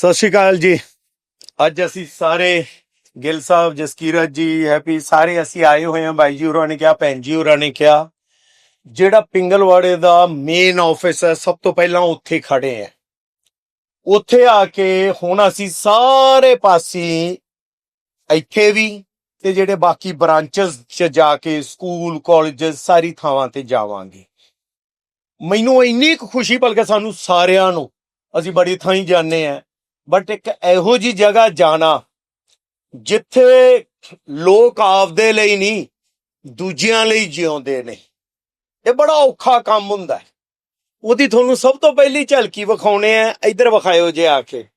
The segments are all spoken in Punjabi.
ਸਤਿ ਸ਼੍ਰੀ ਅਕਾਲ ਜੀ। ਅੱਜ ਅਸੀਂ ਸਾਰੇ ਗਿੱਲ ਸਾਹਿਬ, ਜਸਕੀਰਤ ਜੀ, ਹੈਪੀ, ਸਾਰੇ ਅਸੀਂ ਆਏ ਹੋਏ ਹਾਂ ਬਾਈ ਜੀ ਹੋਰਾਂ ਨੇ ਕਿਹਾ, ਭੈਣ ਜੀ ਹੋਰਾਂ ਨੇ ਕਿਹਾ। ਜਿਹੜਾ ਪਿੰਗਲਵਾੜੇ ਦਾ ਮੇਨ ਆਫਿਸ ਹੈ, ਸਭ ਤੋਂ ਪਹਿਲਾਂ ਉੱਥੇ ਖੜੇ ਆ ਉੱਥੇ ਆ ਕੇ ਹੁਣ ਅਸੀਂ ਸਾਰੇ ਪਾਸੇ ਇੱਥੇ ਵੀ ਤੇ ਜਿਹੜੇ ਬਾਕੀ ਬ੍ਰਾਂਚਸ 'ਚ ਜਾ ਕੇ ਸਕੂਲ ਕਾਲਜਸ ਸਾਰੀ ਥਾਵਾਂ ਤੇ ਜਾਵਾਂਗੇ। ਮੈਨੂੰ ਇੰਨੀ ਕੁ ਖੁਸ਼ੀ ਬਲਕਿ ਸਾਨੂੰ ਸਾਰਿਆਂ ਨੂੰ ਅਸੀਂ ਬੜੀ ਥਾਈਂ ਜਾਂਦੇ ਆ ਬਟ ਇੱਕ ਇਹੋ ਜੀ ਜਗ੍ਹਾ ਜਾਣਾ ਜਿੱਥੇ ਲੋਕ ਆਪਦੇ ਲਈ ਨਹੀਂ, ਦੂਜਿਆਂ ਲਈ ਜਿਉਂਦੇ ਨੇ। ਇਹ ਬੜਾ ਔਖਾ ਕੰਮ ਹੁੰਦਾ ਹੈ। ਉਹਦੀ ਤੁਹਾਨੂੰ ਸਭ ਤੋਂ ਪਹਿਲੀ ਝਲਕੀ ਵਿਖਾਉਣੇ ਆ, ਇੱਧਰ ਵਿਖਾਇਓ ਜੇ ਆ ਕੇ।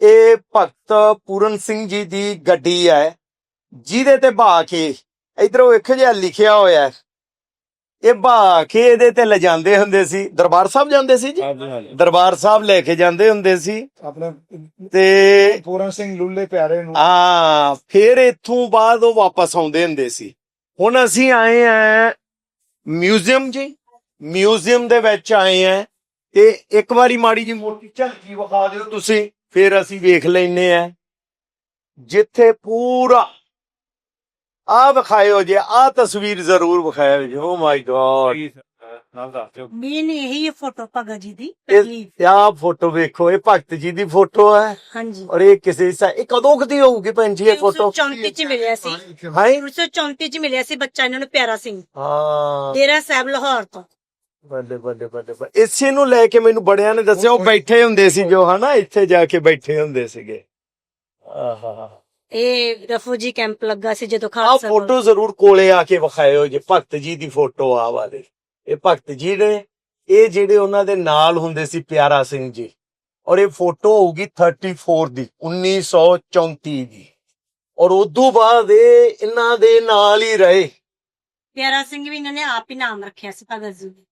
ਇਹ ਭਗਤ ਪੂਰਨ ਸਿੰਘ ਜੀ ਦੀ ਗੱਡੀ ਹੈ, ਜਿਹਦੇ ਤੇ ਬਾ ਕੇ ਇਧਰੋਂ ਵੇਖੋ ਜਿਹਾ ਲਿਖਿਆ ਹੋਇਆ ਇਹ ਬਾ ਕੇ ਇਹਦੇ ਤੇ ਲਿਜਾਂਦੇ ਹੁੰਦੇ ਸੀ। ਦਰਬਾਰ ਸਾਹਿਬ ਜਾਂਦੇ ਸੀ ਜੀ? ਹਾਂਜੀ ਹਾਂਜੀ। ਦਰਬਾਰ ਸਾਹਿਬ ਲੈ ਕੇ ਜਾਂਦੇ ਹੁੰਦੇ ਸੀ। ਆਪਣੇ ਤੇ ਪੂਰਨ ਸਿੰਘ ਲੁੱਲੇ ਪਿਆਰੇ ਨੂੰ। ਆ ਫਿਰ ਇੱਥੋਂ ਬਾਅਦ ਉਹ ਵਾਪਸ ਆਉਂਦੇ ਹੁੰਦੇ ਸੀ। ਹੁਣ ਅਸੀਂ ਆਏ ਆ ਮਿਊਜ਼ੀਅਮ ਜੀ। ਮਿਊਜ਼ੀਅਮ ਦੇ ਵਿੱਚ ਆਏ ਆ। ਤੇ ਇੱਕ ਵਾਰੀ ਮਾੜੀ ਜੀ ਮੋਟੀ ਝਲਕੀ ਵਿਖਾ ਦਿਓ ਤੁਸੀਂ ਫਿਰ ਅਸੀਂ ਵੇਖ ਲੈਨੇ ਆ। ਜਿੱਥੇ ਪੂਰਾ ਆ ਵਿਖਾਇਓ ਜੇ ਆ ਤਸਵੀਰ ਜ਼ਰੂਰ ਵਿਖਾਇਓ ਜੀ। ਓ ਮਾਈ ਗॉड ਨਾਲ ਦੱਸ ਦਿਓ। ਮੇਨ ਇਹੀ ਫੋਟੋ ਭਗਤ ਜੀ ਦੀ ਇਹ ਪਹਿਲੀ ਆ ਫੋਟੋ ਵੇਖੋ ਇਹ ਭਗਤ ਜੀ ਦੀ ਫੋਟੋ ਹੈ। ਹਾਂਜੀ। ਔਰ ਇਹ ਕਿਸੇ ਸਾ ਇਹ ਕਦੋਂ ਕਦੀ ਹੋਊਗੀ ਭੈਣ ਜੀ ਇਹ ਫੋਟੋ? 1934 ਚ ਮਿਲਿਆ ਸੀ। ਹਾਂ? 1934 ਚ ਮਿਲਿਆ ਸੀ ਬੱਚਾ ਇਹਨਾਂ ਨੂੰ ਪਿਆਰਾ ਸਿੰਘ। ਹਾਂ। ਡੇਰਾ ਸਾਹਿਬ ਲਾਹੌਰ ਤੋਂ। ਬੱਲੇ ਬੱਲੇ ਬੱਲੇ। ਇਸੇ ਨੂੰ ਲੈ ਕੇ ਮੈਨੂੰ ਬੜਿਆਂ ਨੇ ਦੱਸਿਆ ਉਹ ਬੈਠੇ ਹੁੰਦੇ ਸੀ ਜੋ ਹਨਾ? ਇੱਥੇ ਜਾ ਕੇ ਬੈਠੇ ਹੁੰਦੇ ਸੀਗੇ। ਆਹਾ। ਇਹ ਰਫੂਜੀ ਕੈਂਪ ਲੱਗਾ ਸੀ ਜਦੋਂ ਆ ਖਾਲਸਾ ਫੋਟੋ ਜ਼ਰੂਰ ਕੋਲੇ ਆ ਕੇ ਵਿਖਾਇਓ ਜੇ ਭਗਤ ਜੀ ਦੀ ਫੋਟੋ ਆ ਵਾਲੇ। ਇਹ ਭਗਤ ਜੀ ਨੇ ਇਹ ਜਿਹੜੇ ਉਹਨਾਂ ਦੇ ਨਾਲ ਹੁੰਦੇ ਸੀ ਪਿਆਰਾ ਸਿੰਘ ਜੀ ਔਰ ਇਹ ਫੋਟੋ ਹੋਊਗੀ 34 ਦੀ 1934 ਦੀ। ਔਰ ਉਦੋਂ ਬਾਅਦ ਇਹ ਇਹਨਾਂ ਦੇ ਨਾਲ ਹੀ ਰਹੇ। ਪਿਆਰਾ ਸਿੰਘ ਵੀ ਇਹਨਾਂ ਨੇ ਆਪ ਹੀ ਨਾਮ ਰੱਖਿਆ ਸੀ ਭਗਤ ਜੀ ਨੇ।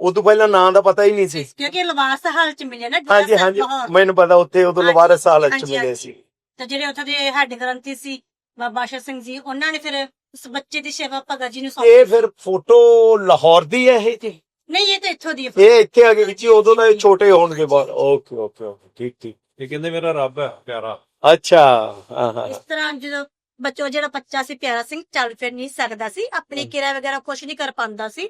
ਉਦੋਂ ਪਹਿਲਾਂ ਨਾਂ ਦਾ ਪਤਾ ਹੀ ਨਹੀਂ ਸੀ। ਕਿਉਂਕਿ ਲਵਾਸ ਹਾਲ ਚ ਮਿਲਿਆ ਨਾ ਹਾਂਜੀ ਹਾਂਜੀ। ਮੈਨੂੰ ਪਤਾ ਉੱਥੇ ਉਦੋਂ ਹਾਂਜੀ, ਲਵਾਰਸ ਸਾਲ ਚ ਹਾਂਜੀ, ਮਿਲੇ ਹਾਂਜੀ। ਸੀ ਤੇ ਜਿਹੜੇ ਉੱਥੇ ਦੇ ਹੈੱਡ ਗ੍ਰੰਥੀ ਸੀ ਬਾਬਾ ਆਸ਼ਾ ਸਿੰਘ ਜੀ ਉਹਨਾਂ ਨੇ ਫਿਰ ਉਸ ਬੱਚੇ ਦੀ ਸੇਵਾ ਭਗਤ ਜੀ ਨੂੰ ਸੌਂਪੀ ਇਹ ਫਿਰ ਫੋਟੋ ਲਾਹੌਰ ਦੀ ਹੈ ਇਹ ਜੀ? ਨਹੀਂ ਇਹ ਤਾਂ ਇੱਥੋਂ ਦੀ ਹੈ ਇਹ ਇੱਥੇ ਆ ਕੇ ਵਿੱਚ ਹੀ ਉਦੋਂ ਦਾ ਇਹ ਛੋਟੇ ਹੋਣਗੇ ਬਹੁਤ ਓਕੇ ਓਕੇ ਓਕੇ ਠੀਕ ਠੀਕ। ਇਹ ਕਹਿੰਦੇ ਮੇਰਾ ਰੱਬ ਹੈ ਪਿਆਰਾ। ਅੱਛਾ ਹਾਂ ਹਾਂ। ਇਸ ਤਰ੍ਹਾਂ ਜਦੋਂ ਬੱਚੋ ਜਿਹੜਾ ਬੱਚਾ ਸੀ ਪਿਆਰਾ ਸਿੰਘ ਚੱਲ ਫਿਰ ਨਹੀਂ ਸਕਦਾ ਸੀ ਆਪਣੀ ਕਿਰਾ ਵਗੈਰਾ ਕੁਝ ਨਹੀਂ ਕਰ ਪਾਉਂਦਾ ਸੀ।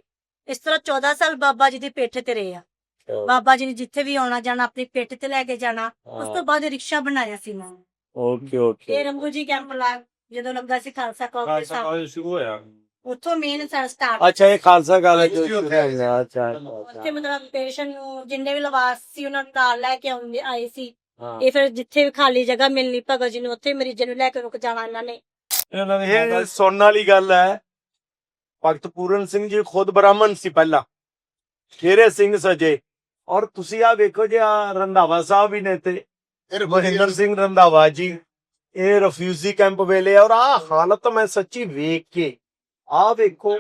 ਇਸ ਤਰ੍ਹਾਂ 14 ਸਾਲ ਬਾਬਾ ਜੀ ਦੀ ਪਿੱਠ ਤੇ ਰਹੇ ਆ। ਬਾਬਾ ਜੀ ਨੇ ਜਿੱਥੇ ਵੀ ਆਉਣਾ ਜਾਣਾ ਆਪਣੀ ਪਿੱਠ ਤੇ ਲੈ ਕੇ ਜਾਣਾ ਉਸ ਤੋਂ ਬਾਅਦ ਰਿਕਸ਼ਾ ਬਣਾਇਆ ਸੀ ਮੈਂ ਓਕੇ ਓਕੇ। ਇਹ ਰੰਗੂ ਜੀ ਕੈਂਪ ਲਾ ਜਦੋਂ ਲੱਗਾ ਸੀ ਖਾਲਸਾ ਕਾਲਜ ਖਾਲਸਾ ਸਾਹਿਬ ਕਾਲਜ ਸ਼ੁਰੂ ਹੋਇਆ। ਉੱਥੋਂ ਮੇਨ ਸਟਾਰਟ ਅੱਛਾ ਇਹ ਖਾਲਸਾ ਕਾਲਜ ਜੀ, ਉੱਥੇ ਸੀ। ਅੱਛਾ ਉੱਥੇ ਮਤਲਬ ਪੇਸ਼ੈਂਟ ਨੂੰ ਜਿੰਨੇ ਵੀ ਲਵਾਸ ਸੀ ਉਹਨਾਂ ਨੂੰ ਨਾਲ ਲੈ ਕੇ ਆਉਂਦੇ ਆਏ ਸੀ। ਹਾਂ। ਇਹ ਫਿਰ ਜਿੱਥੇ ਵੀ ਖਾਲੀ ਜਗ੍ਹਾ ਮਿਲਣੀ ਭਗਤ ਜੀ ਨੂੰ ਉੱਥੇ ਮਰੀਜ਼ਾਂ ਨੂੰ ਲੈ ਕੇ ਰੁਕ ਜਾਣਾ ਇਹਨਾਂ ਨੇ। ਇਹਨਾਂ ਦੇ ਇਹ ਸੁਣਨ ਵਾਲੀ ਗੱਲ ਹੈ ਭਗਤ ਪੂਰਨ ਸਿੰਘ ਜੀ ਖੁਦ ਬ੍ਰਾਹਮਣ ਸੀ ਪਹਿਲਾਂ। ਖੇਰੇ ਸਿੰਘ ਸਜੇ। ਔਰ ਤੁਸੀਂ ਆ ਵੇਖੋ ਜੀ ਆ ਰੰਧਾਵਾ ਸਾਹਿਬ ਵੀ ਨੇ ਤੇ ਇਹ ਮਹਿੰਦਰ ਸਿੰਘ ਰੰਧਾਵਾ ਜੀ, ਇਹ ਰਿਫਿਊਜੀ ਕੈਂਪ ਵੇਲੇ ਔਰ ਆ ਹਾਲਤ ਮੈਂ ਸੱਚੀ ਵੇਖ ਕੇ ਆ ਵੇਖੋ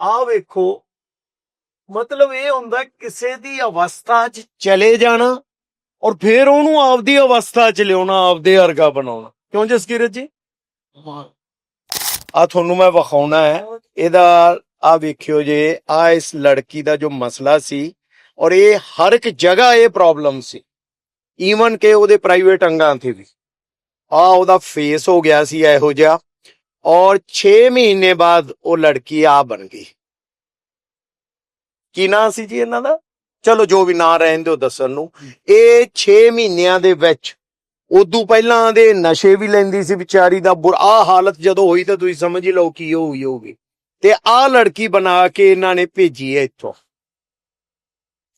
ਆ ਵੇਖੋ, ਮਤਲਬ ਇਹ ਹੁੰਦਾ ਕਿਸੇ ਦੀ ਅਵਸਥਾ 'ਚ ਚਲੇ ਜਾਣਾ ਔਰ ਫਿਰ ਉਹਨੂੰ ਆਪਦੀ ਅਵਸਥਾ 'ਚ ਲਿਆਉਣਾ, ਆਪਦੇ ਵਰਗਾ ਬਣਾਉਣਾ। ਕਿਉਂ ਜਸਕੀਰਤ ਜੀ? ਆ ਤੁਹਾਨੂੰ ਮੈਂ ਵਿਖਾਉਣਾ ਹੈ, ਇਹਦਾ ਆ ਵੇਖਿਓ ਜੇ ਆ ਇਸ ਲੜਕੀ ਦਾ ਜੋ ਮਸਲਾ ਸੀ ਔਰ ਇਹ ਹਰ ਇੱਕ ਜਗ੍ਹਾ ਇਹ ਪ੍ਰੋਬਲਮ ਸੀ। ਈਵਨ ਕਿ ਉਹਦੇ ਪ੍ਰਾਈਵੇਟ ਅੰਗਾਂ ਤੇ ਵੀ। ਆ ਉਹਦਾ ਫੇਸ ਹੋ ਗਿਆ ਸੀ ਇਹੋ ਜਿਹਾ। ਔਰ 6 ਮਹੀਨੇ ਬਾਅਦ ਉਹ ਲੜਕੀ ਆ ਬਣ ਗਈ। ਕੀ ਨਾਂ ਸੀ ਜੀ ਇਹਨਾਂ ਦਾ? ਚਲੋ ਜੋ ਵੀ ਨਾਂ ਰਹਿਣ ਦਿਓ ਦੱਸਣ ਨੂੰ। ਇਹ 6 ਮਹੀਨਿਆਂ ਦੇ ਵਿੱਚ ਉਦੋਂ ਪਹਿਲਾਂ ਦੇ ਨਸ਼ੇ ਵੀ ਲੈਂਦੀ ਸੀ ਵਿਚਾਰੀ ਦਾ ਬੁਰਾ ਹਾਲਤ ਜਦੋਂ ਹੋਈ ਤਾਂ ਤੁਸੀਂ ਸਮਝ ਹੀ ਲਓ ਕੀ ਹੋਈ ਹੋਊਗੀ। ਤੇ ਆਹ ਲੜਕੀ ਬਣਾ ਕੇ ਇਹਨਾਂ ਨੇ ਭੇਜੀ ਹੈ ਇੱਥੋਂ।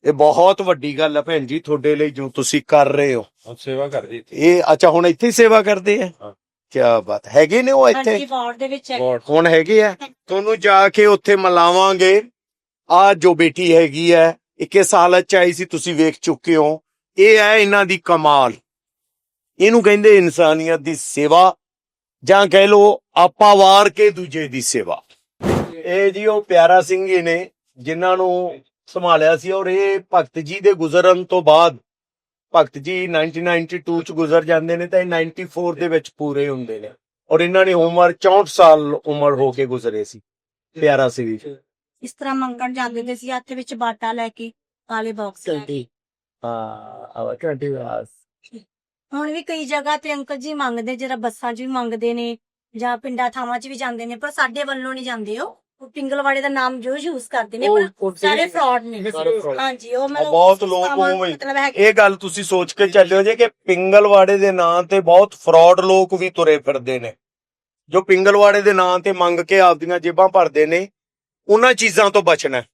ਇਹ ਬਹੁਤ ਵੱਡੀ ਗੱਲ ਹੈ ਭੈਣ ਜੀ ਤੁਹਾਡੇ ਲਈ ਜੋ ਤੁਸੀਂ ਕਰ ਰਹੇ ਹੋ। ਹੁਣ ਸੇਵਾ ਕਰਦੀ ਇਹ ਅੱਛਾ ਹੁਣ ਇੱਥੇ ਹੀ ਸੇਵਾ ਕਰਦੇ ਆ? ਹਾਂ। ਕੀ ਬਾਤ ਹੈਗੇ ਨੇ ਉਹ ਇੱਥੇ? ਹਾਂਜੀ ਵਾਰਡ ਦੇ ਵਿੱਚ ਹੈ। ਗੋਡ ਹੁਣ ਹੈਗੇ ਆ? ਤੁਹਾਨੂੰ ਜਾ ਕੇ ਉੱਥੇ ਮਿਲਾਵਾਂਗੇ। ਆ ਜੋ ਬੇਟੀ ਹੈਗੀ ਹੈ ਇਹ ਕਿਸ ਹਾਲਤ ਚ ਆਈ ਸੀ ਤੁਸੀਂ ਵੇਖ ਚੁੱਕੇ ਹੋ। ਇਹ ਹੈ ਇਹਨਾਂ ਦੀ ਕਮਾਲ। ਇਹਨੂੰ ਕਹਿੰਦੇ ਇਨਸਾਨੀਅਤ ਦੀ ਸੇਵਾ ਜਾਂ ਕਹਿ ਲੋ ਆਪਾਂ ਵਾਰ ਕੇ ਦੂਜੇ ਦੀ ਸੇਵਾ। ਇਹ ਜੀ ਉਹ ਪਿਆਰਾ ਸਿੰਘ ਜੀ ਨੇ ਜਿਨ੍ਹਾਂ ਨੂੰ ਸੰਭਾਲਿਆ ਸੀ ਔਰ ਇਹ ਭਗਤ ਜੀ ਦੇ ਗੁਜ਼ਰਨ ਤੋਂ ਬਾਅਦ ਭਗਤ ਜੀ 1992 ਚ ਗੁਜ਼ਰ ਜਾਂਦੇ ਨੇ ਤਾਂ ਇਹ 94 ਦੇ ਵਿੱਚ ਪੂਰੇ ਹੁੰਦੇ ਨੇ। ਔਰ ਇਹਨਾਂ ਨੇ ਉਮਰ 64 ਸਾਲ ਉਮਰ ਹੋ ਕੇ ਗੁਜ਼ਰੇ ਸੀ ਪਿਆਰਾ ਸਿੰਘ ਜੀ ਇਸ ਤਰ੍ਹਾਂ ਮੰਗਣ ਜਾਂਦੇ ਹੁੰਦੇ ਸੀ ਹੱਥ ਵਿੱਚ ਬਾਟਾ ਲੈ ਕੇ ਕਾਲੇ ਬਾਕਸ ਲੈ ਕੇ। ਹਾਂ ਆਵਾ ਕੰਟੀਨਿਊਸ ਹੁਣ ਵੀ ਕਈ ਜਗ੍ਹਾ ਤੇ ਅੰਕਲ ਜੀ ਮੰਗਦੇ ਜਿਹੜਾ ਬੱਸਾਂ 'ਚ ਵੀ ਮੰਗਦੇ ਨੇ ਜਾਂ ਪਿੰਡਾਂ ਥਾਵਾਂ 'ਚ ਵੀ ਜਾਂਦੇ ਨੇ ਪਰ ਸਾਡੇ ਵੱਲੋਂ ਨਹੀਂ ਜਾਂਦੇ ਉਹ। ਪਿੰਗਲਵਾੜੇ ਦਾ ਨਾਮ ਜੋ ਯੂਜ਼ ਕਰਦੇ ਨੇ ਪਰ ਸਾਰੇ ਫਰਾਡ ਨੇ। ਸਾਰੇ fraud। ਹਾਂਜੀ ਉਹ ਮਤਲਬ ਬਹੁਤ ਲੋਕ ਸਮਾਂ ਉਵੇਂ ਹੀ। ਮਤਲਬ ਹੈ ਇਹ ਗੱਲ ਤੁਸੀਂ ਸੋਚ ਕੇ ਚੱਲਿਓ ਜੇ ਕਿ ਪਿੰਗਲਵਾੜੇ ਦੇ ਨਾਂ ਤੇ ਬਹੁਤ ਫਰਾਡ ਲੋਕ ਵੀ ਤੁਰੇ ਫਿਰਦੇ ਨੇ। ਜੋ ਪਿੰਗਲਵਾੜੇ ਦੇ ਨਾਂ ਤੇ ਮੰਗ ਕੇ ਆਪਦੀਆਂ ਜੇਬਾਂ ਭਰਦੇ ਨੇ ਉਹਨਾਂ ਚੀਜ਼ਾਂ ਤੋਂ ਬਚਣਾ ਹੈ।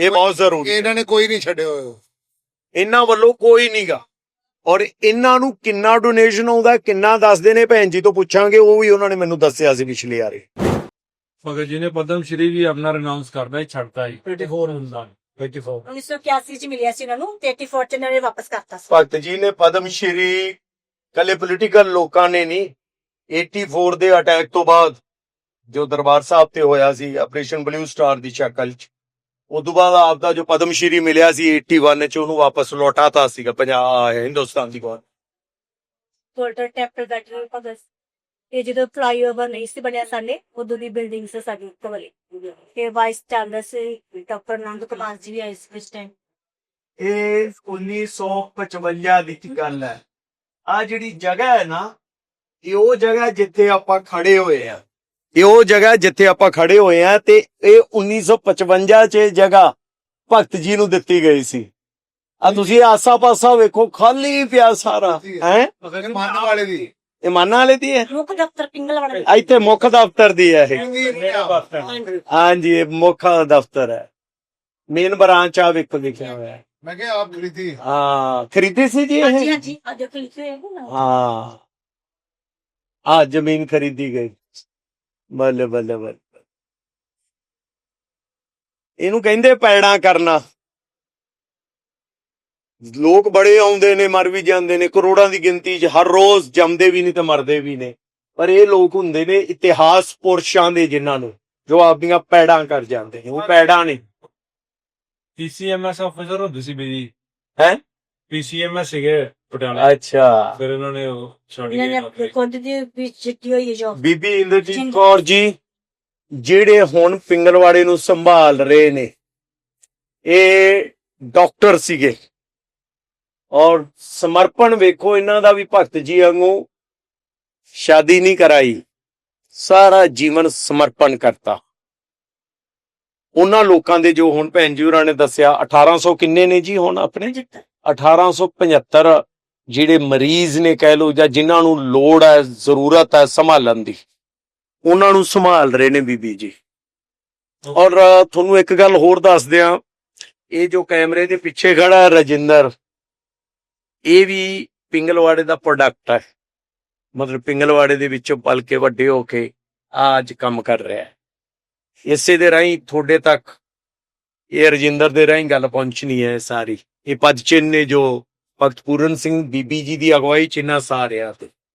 ਇਹ ਬਹੁਤ ਜ਼ਰੂਰੀ ਹੈ। ਇਹਨਾਂ ਨੇ ਕੋਈ ਨਹੀਂ ਛੱਡਿਆ ਹੋਇਆ। ਇਹਨਾਂ ਵੱਲੋਂ ਕੋਈ ਨਹੀਂਗਾ ਔਰ ਇਹਨਾਂ ਨੂੰ ਕਿੰਨਾ ਡੋਨੇਸ਼ਨ ਆਉਂਦਾ ਕਿੰਨਾ ਦੱਸਦੇ ਨੇ ਭੈਣ ਜੀ ਤੋਂ ਪੁੱਛਾਂਗੇ ਉਹ ਵੀ ਉਹਨਾਂ ਨੇ ਮੈਨੂੰ ਦੱਸਿਆ ਸੀ ਪਿਛਲੀ ਵਾਰੀ। ਭਗਤ ਜੀ ਨੇ ਪਦਮ ਸ਼੍ਰੀ ਵੀ ਆਪਣਾ ਰਿਨਾਉਂਸ ਕਰਦਾ ਹੀ ਛੱਡਤਾ ਹੀ 84 ਹੁੰਦਾ 84 1981 ਚ ਮਿਲਿਆ ਸੀ ਉਹਨਾਂ ਨੂੰ ਤੇ 84 ਚ ਇਹਨਾਂ ਨੇ ਵਾਪਸ ਕਰਤਾ ਸੀ। ਭਗਤ ਜੀ ਨੇ ਪਦਮ ਸ਼੍ਰੀ ਕੱਲੇ ਪੋਲੀਟੀਕਲ ਲੋਕਾਂ ਨੇ ਨਹੀਂ 84 ਦੇ ਅਟੈਕ ਤੋਂ ਬਾਅਦ ਜੋ ਦਰਬਾਰ ਸਾਹਿਬ ਤੇ ਹੋਇਆ ਸੀ ਆਪਰੇਸ਼ਨ ਬਲੂ ਸਟਾਰ ਦੀ ਸ਼ਕਲ ਚ ਉਦੋਂ ਬਾਅਦ ਆਪ ਦਾ ਜੋ ਪਦਮ ਸ਼੍ਰੀ ਮਿਲਿਆ ਸੀ 81 ਚ ਉਹਨੂੰ ਵਾਪਸ ਲੌਟਾਤਾ ਸੀਗਾ ਪੰਜਾਬ ਹਿੰਦੁਸਤਾਨ ਦੀ ਗੌਰ ਗੋਲਡਨ ਟੈਂਪਲ ਬੈਟਰ ਭਗਤ ਇਹ ਜਦੋਂ ਫਲਾਈਓਵਰ ਨਹੀਂ ਸੀ ਬਣਿਆ ਸਾਡੇ ਉਦੋਂ ਦੀ ਬਿਲਡਿੰਗ ਸੀ ਸਾਡੀ ਉੱਤੇ ਵਾਲੀ। ਤੇ ਵਾਈਸ ਚਾਂਸਲਰ ਸੀ ਡਾਕਟਰ ਨੰਦ ਕੁਮਾਰ ਜੀ ਵੀ ਆਏ ਸੀ ਇਸ ਟਾਈਮ ਇਹ 1955 ਦੀ ਗੱਲ ਹੈ। ਆ ਜਿਹੜੀ ਜਗ੍ਹਾ ਹੈ ਨਾ ਇਹ ਉਹ ਜਗ੍ਹਾ ਜਿੱਥੇ ਆਪਾਂ ਖੜੇ ਹੋਏ ਆ ਇਹ ਉਹ ਜਗ੍ਹਾ ਜਿੱਥੇ ਆਪਾਂ ਖੜੇ ਹੋਏ ਆ ਤੇ ਇਹ 1955 ਚ ਜਗ੍ਹਾ ਭਗਤ ਜੀ ਨੂੰ ਦਿੱਤੀ ਗਈ ਸੀ। ਆ ਤੁਸੀਂ ਆਸਾ ਪਾਸਾ ਵੇਖੋ ਖਾਲੀ ਪਿਆ ਸਾਰਾ ਹੈ? ਮੰਨ ਵਾਲੇ ਦੀ। ਇਹ ਮਾਨਾ ਵਾਲੇ ਦੀ ਹੈ? ਮੁੱਖ ਦਫ਼ਤਰ ਪਿੰਗਲਵਾੜਾ ਇੱਥੇ ਮੁੱਖ ਦਫ਼ਤਰ ਦੀ ਹੈ ਇਹ। ਹਾਂਜੀ। ਹਾਂਜੀ ਇਹ ਮੁੱਖ ਦਫ਼ਤਰ ਹੈ। ਮੇਨ ਬ੍ਰਾਂਚ ਆ ਵੇਖੋ ਲਿਖਿਆ ਹੋਇਆ ਹੈ। ਮੈਂ ਕਿਹਾ ਆਪ ਖਰੀਦੀ। ਹਾਂ ਖਰੀਦੀ ਸੀ ਜੀ ਹਾਂਜੀ ਇਹ ਹਾਂਜੀ ਆ ਹੋਏ ਨੇ ਨਾ। ਹਾਂ। ਆ ਜ਼ਮੀਨ ਖਰੀਦੀ ਗਈ। ਬੱਲੇ ਬੱਲੇ ਬੱਲੇ। ਇਹਨੂੰ ਕਹਿੰਦੇ ਪੈੜਾਂ ਕਰਨਾ। ਲੋਕ ਬੜੇ ਆਉਂਦੇ ਨੇ ਮਰ ਵੀ ਜਾਂਦੇ ਨੇ ਕਰੋੜਾਂ ਦੀ ਗਿਣਤੀ 'ਚ ਹਰ ਰੋਜ਼ ਜੰਮਦੇ ਵੀ ਨਹੀਂ ਤੇ ਮਰਦੇ ਵੀ ਨੇ। ਪਰ ਇਹ ਲੋਕ ਹੁੰਦੇ ਨੇ ਇਤਿਹਾਸ ਪੁਰਸ਼ਾਂ ਦੇ ਜਿਨ੍ਹਾਂ ਨੂੰ ਜੋ ਆਪਦੀਆਂ ਪੈੜਾਂ ਕਰ ਜਾਂਦੇ ਨੇ ਉਹ ਪੈੜਾਂ ਨੇ। ਪੀਸੀਐਮਐਸ ਆਫੀਸਰ ਹੁੰਦੇ ਸੀ ਬੀਜੀ ਹੈਂ? ਪੀਸੀਐਮਐਸ ਸੀਗੇ ਪਟਿਆਲਾ। ਅੱਛਾ। ਫਿਰ ਇਹਨਾਂ ਨੇ ਉਹ ਛੱਡ ਇਹਨਾਂ ਕੇ ਨੇ ਨੌਕਰੀ। ਕੋਂਟ ਦੀ ਵਿੱਚ ਚਿੱਟੀ ਹੋਈ ਹੈ ਜੋ ਬੀਬੀ ਇੰਦਰਜੀਤ ਕੌਰ ਜੀ ਜਿਹੜੇ ਹੁਣ ਪਿੰਗਲਵਾੜੇ ਨੂੰ ਸੰਭਾਲ ਰਹੇ ਨੇ ਇਹ ਡਾਕਟਰ ਸੀਗੇ। ਔਰ ਸਮਰਪਣ ਵੇਖੋ, ਇਹਨਾਂ ਦਾ ਵੀ ਭਗਤ ਜੀ ਵਾਂਗੂ ਸ਼ਾਦੀ ਨਹੀਂ ਕਰਾਈ। ਸਾਰਾ ਜੀਵਨ ਸਮਰਪਣ ਕਰਤਾ। ਉਹਨਾਂ ਲੋਕਾਂ ਦੇ ਜੋ ਹੁਣ ਭੈਣ ਜੀ ਹੋਰਾਂ ਨੇ ਦੱਸਿਆ 1800 ਕਿੰਨੇ ਨੇ ਜੀ ਹੁਣ ਆਪਣੇ? 1875 ਜਿਹੜੇ ਮਰੀਜ਼ ਨੇ ਕਹਿ ਲੋ ਜਾਂ ਜਿਨ੍ਹਾਂ ਨੂੰ ਲੋੜ ਹੈ, ਜ਼ਰੂਰਤ ਹੈ ਸੰਭਾਲਣ ਦੀ, ਉਹਨਾਂ ਨੂੰ ਸੰਭਾਲ ਰਹੇ ਨੇ ਬੀਬੀ ਜੀ। ਔਰ ਤੁਹਾਨੂੰ ਇੱਕ ਗੱਲ ਹੋਰ ਦੱਸ ਦਿਆਂ। ਇਹ ਜੋ ਕੈਮਰੇ ਦੇ ਪਿੱਛੇ ਖੜਾ ਰਜਿੰਦਰ ਇਹ ਵੀ ਪਿੰਗਲਵਾੜੇ ਦਾ ਪ੍ਰੋਡਕਟ ਹੈ। ਮਤਲਬ ਪਿੰਗਲਵਾੜੇ ਦੇ ਵਿੱਚੋਂ ਪਲ ਕੇ ਵੱਡੇ ਹੋ ਕੇ ਆ ਅੱਜ ਕੰਮ ਕਰ ਰਿਹਾ ਹੈ। ਇਸੇ ਦੇ ਰਾਹੀਂ ਤੁਹਾਡੇ ਤੱਕ ਇਹ ਰਜਿੰਦਰ ਦੇ ਰਾਹੀਂ ਗੱਲ ਪਹੁੰਚਣੀ ਹੈ ਸਾਰੀ। ਇਹ ਪਦ ਚਿੰਨ੍ਹ ਨੇ ਜੋ ਭਗਤ ਪੂਰਨ ਸਿੰਘ ਬੀਬੀ ਜੀ ਦੀ ਅਗਵਾਈ ਚ ਇਹਨਾਂ ਸਾਰਿਆਂ ਤੇ।